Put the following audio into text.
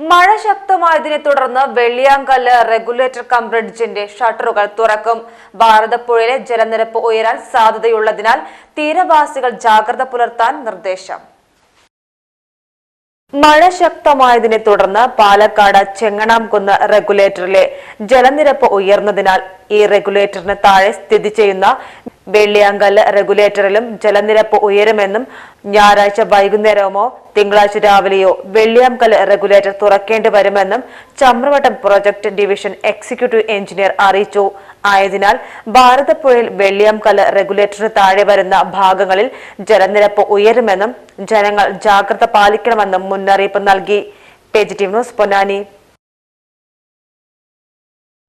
മഴ ശക്തമായതിനെ തുടർന്ന് Velliyankallu regulator cum ബ്രിഡ്ജിന്റെ ഷട്ടറുകൾ തുറക്കും. ഭാരതപ്പുഴയിലെ ജലനിരപ്പ് ഉയരാൻ സാധ്യതയുള്ളതിനാൽ തീരവാസികൾ ജാഗ്രത പുലർത്താൻ നിർദ്ദേശം. മഴ ശക്തമായതിനെ തുടർന്ന് പാലക്കാട് ചെങ്ങണാംകുന്ന് റെഗുലേറ്ററിലെ ജലനിരപ്പ് ഉയർന്നതിനാൽ ഈ റെഗുലേറ്ററിന് താഴെ സ്ഥിതി ചെയ്യുന്ന വെള്ളിയാങ്കല്ല് റെഗുലേറ്ററിലും ജലനിരപ്പ് ഉയരുമെന്നും ഞായറാഴ്ച വൈകുന്നേരമോ തിങ്കളാഴ്ച രാവിലെയോ വെള്ളിയാംകല്ല് റെഗുലേറ്റർ തുറക്കേണ്ടി വരുമെന്നും Chamravattam project division executive engineer അറിയിച്ചു. ആയതിനാൽ ഭാരതപ്പുഴയിൽ വെള്ളിയാംകല്ല് റെഗുലേറ്ററിന് താഴെ വരുന്ന ഭാഗങ്ങളിൽ ജലനിരപ്പ് ഉയരുമെന്നും ജനങ്ങൾ ജാഗ്രത പാലിക്കണമെന്നും മുന്നറിയിപ്പ് നൽകി. Positive news Ponnani.